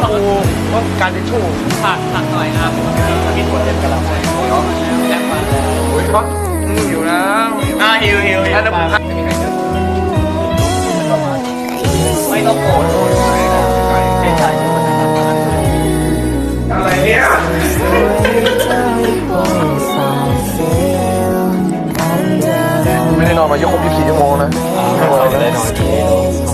ชูว่าการทิชชู่ผักผักหน่อยครับกินหมดเล็กกันแล้วเลเนาะแล้วมาโอ้ยก็อืมอยู่แล้วอ่าหิวฮิวฮิวถ้าจะมีใครเจอไม่ต้องโกรธอะไรเนี่ยไม่ได้นอนมายกครบ24ชั่วโมงนะไม่ได้นอน